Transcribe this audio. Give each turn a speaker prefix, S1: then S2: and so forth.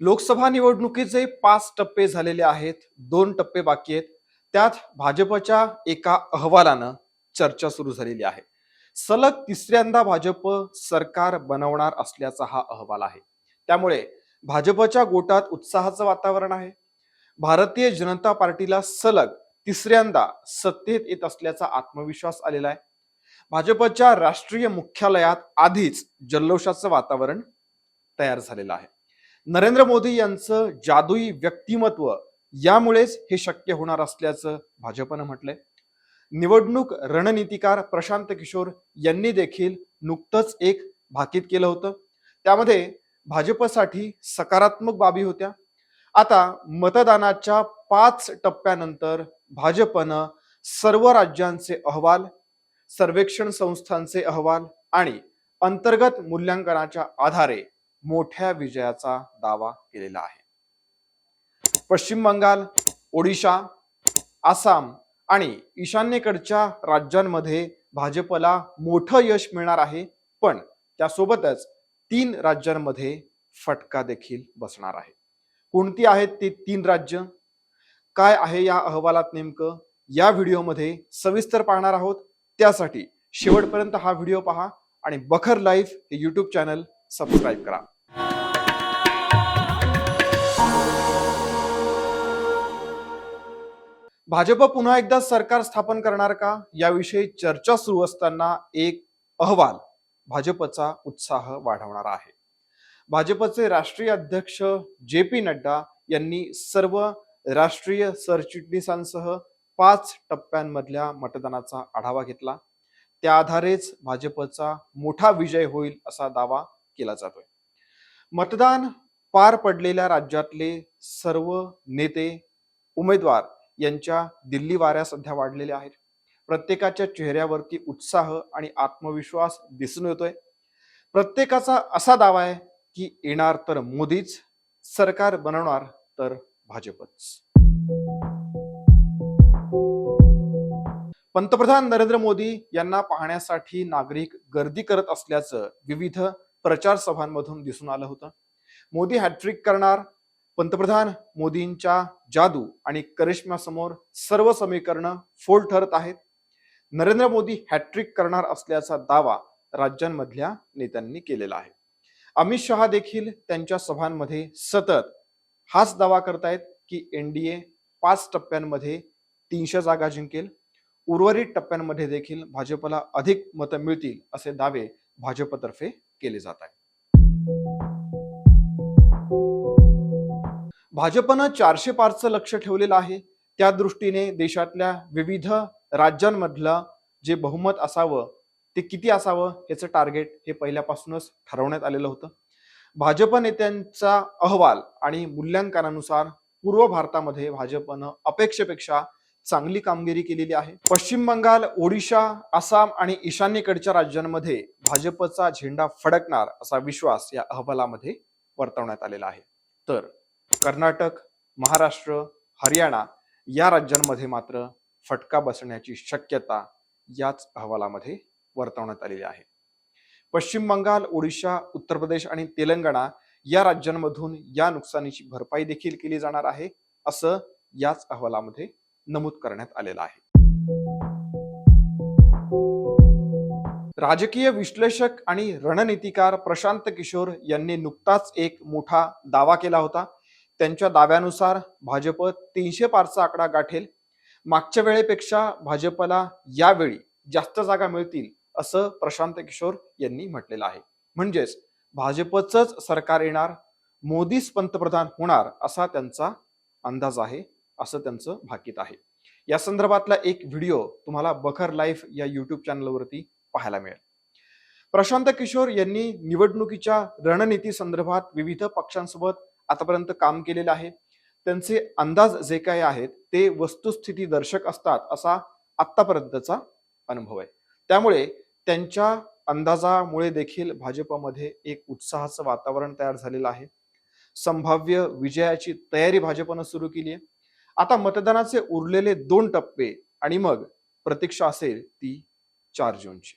S1: लोकसभा निवडणुकीचे पाच टप्पे झालेले आहेत दोन टप्पे बाकी आहेत. त्यात भाजपच्या एका अहवालानं चर्चा सुरू झालेली आहे. सलग तिसऱ्यांदा भाजप सरकार बनवणार असल्याचा हा अहवाल आहे. त्यामुळे भाजपच्या गोटात उत्साहाचं वातावरण आहे. भारतीय जनता पार्टीला सलग तिसऱ्यांदा सत्तेत येत असल्याचा आत्मविश्वास आलेला आहे. भाजपच्या राष्ट्रीय मुख्यालयात आधीच जल्लोषाचं वातावरण तयार झालेलं आहे. नरेंद्र मोदी यांचं जादुई व्यक्तिमत्व यामुळेच हे शक्य होणार असल्याचं भाजपनं म्हटलंय. निवडणूक रणनीतिकार प्रशांत किशोर यांनी देखील नुकतंच एक भाकीत केलं होतं. त्यामध्ये भाजपसाठी सकारात्मक बाबी होत्या. आता मतदानाच्या पाच टप्प्यानंतर भाजपनं सर्व राज्यांचे अहवाल सर्वेक्षण संस्थांचे अहवाल आणि अंतर्गत मूल्यांकनाच्या आधारे मोठ्या विजयाचा दावा केलेला आहे. पश्चिम बंगाल ओडिशा आसाम आणि ईशान्येकडच्या राज्यांमध्ये भाजपला मोठं यश मिळणार आहे पण त्यासोबतच तीन राज्यांमध्ये फटका देखील बसणार आहे. कोणती आहेत ती तीन राज्य? काय आहे या अहवालात नेमकं? या व्हिडिओमध्ये सविस्तर पाहणार आहोत. त्यासाठी शेवटपर्यंत हा व्हिडिओ पहा आणि बखर लाईफ हे यूट्यूब चॅनल सबस्क्राईब करा. भाजप पुन्हा एकदा सरकार स्थापन करणार का? याविषयी चर्चा सुरू असताना एक अहवाल भाजपचा उत्साह वाढवणारा आहे. भाजपचे राष्ट्रीय अध्यक्ष जे पी नड्डा यांनी सर्व राष्ट्रीय सरचिटणीसांसह पाच टप्प्यांमधल्या मतदानाचा आढावा घेतला. त्या आधारेच भाजपचा मोठा विजय होईल असा दावा केला जातोय. मतदान पार पडलेल्या राज्यातले सर्व नेते उमेदवार यांच्या दिल्ली वाऱ्या सध्या वाढलेल्या आहेत. प्रत्येकाच्या चेहऱ्यावरती उत्साह आणि आत्मविश्वास दिसून येतोय. प्रत्येकाचा असा दावा आहे की येणार तर मोदीच सरकार बनवणार तर भाजपच. पंतप्रधान नरेंद्र मोदी यांना पाहण्यासाठी नागरिक गर्दी करत असल्याचं विविध प्रचार सभांमधून दिसून आलं होतं. मोदी हॅट्रिक करणार पंतप्रधान मोदींच्या जादू आणि करिश्म्यासमोर सर्व समीकरणं फोल ठरत आहेत. नरेंद्र मोदी हॅट्रिक करणार असल्याचा दावा राज्यांमधल्या नेत्यांनी केलेला आहे. अमित शहा देखील त्यांच्या सभांमध्ये सतत हाच दावा करतायत की एनडीए पाच टप्प्यांमध्ये तीनशे जागा जिंकेल. उर्वरित टप्प्यांमध्ये देखील भाजपला अधिक मतं मिळतील असे दावे भाजपतर्फे केले जात आहेत. भाजपनं चारशे पारचं लक्ष ठेवलेलं आहे. त्या दृष्टीने देशातल्या विविध राज्यांमधलं जे बहुमत असावं ते किती असावं याचं टार्गेट हे पहिल्यापासूनच ठरवण्यात आलेलं होतं. भाजप नेत्यांचा अहवाल आणि मूल्यांकनानुसार पूर्व भारतामध्ये भाजपनं अपेक्षेपेक्षा चांगली कामगिरी केलेली आहे. पश्चिम बंगाल ओडिशा आसाम आणि ईशान्येकडच्या राज्यांमध्ये भाजपचा झेंडा फडकणार असा विश्वास या अहवालामध्ये वर्तवण्यात आलेला आहे. तर कर्नाटक महाराष्ट्र हरियाणा या राज्यांमध्ये मात्र फटका बसण्याची शक्यता याच अहवालामध्ये वर्तवण्यात आलेली आहे. पश्चिम बंगाल ओडिशा उत्तर प्रदेश आणि तेलंगणा या राज्यांमधून या नुकसानीची भरपाई देखील केली जाणार आहे असं याच अहवालामध्ये नमूद करण्यात आलेलं आहे. राजकीय विश्लेषक आणि रणनीतिकार प्रशांत किशोर यांनी नुकताच एक मोठा दावा केला होता. त्यांच्या दाव्यानुसार भाजप तीनशे पारचा आकडा गाठेल. मागच्या वेळेपेक्षा भाजपला यावेळी जास्त जागा मिळतील असं प्रशांत किशोर यांनी म्हटलेलं आहे. म्हणजेच भाजपचंच सरकार येणार मोदीच पंतप्रधान होणार असा त्यांचा अंदाज आहे असं त्यांचं भाकीत आहे. या संदर्भातला एक व्हिडिओ तुम्हाला बखर लाईफ या युट्यूब चॅनलवरती पाहायला मिळेल. प्रशांत किशोर यांनी निवडणुकीच्या रणनीती संदर्भात विविध पक्षांसोबत आतापर्यंत काम केलेलं आहे. त्यांचे अंदाज जे काही आहेत ते वस्तुस्थिती दर्शक असतात असा आत्तापर्यंतचा अनुभव आहे. त्यामुळे त्यांच्या अंदाजामुळे देखील भाजपमध्ये एक उत्साहाचं वातावरण तयार झालेलं आहे. संभाव्य विजयाची तयारी भाजपनं सुरू केली आहे. आता मतदानाचे उरलेले दोन टप्पे आणि मग प्रतीक्षा असेल ती चार जूनची.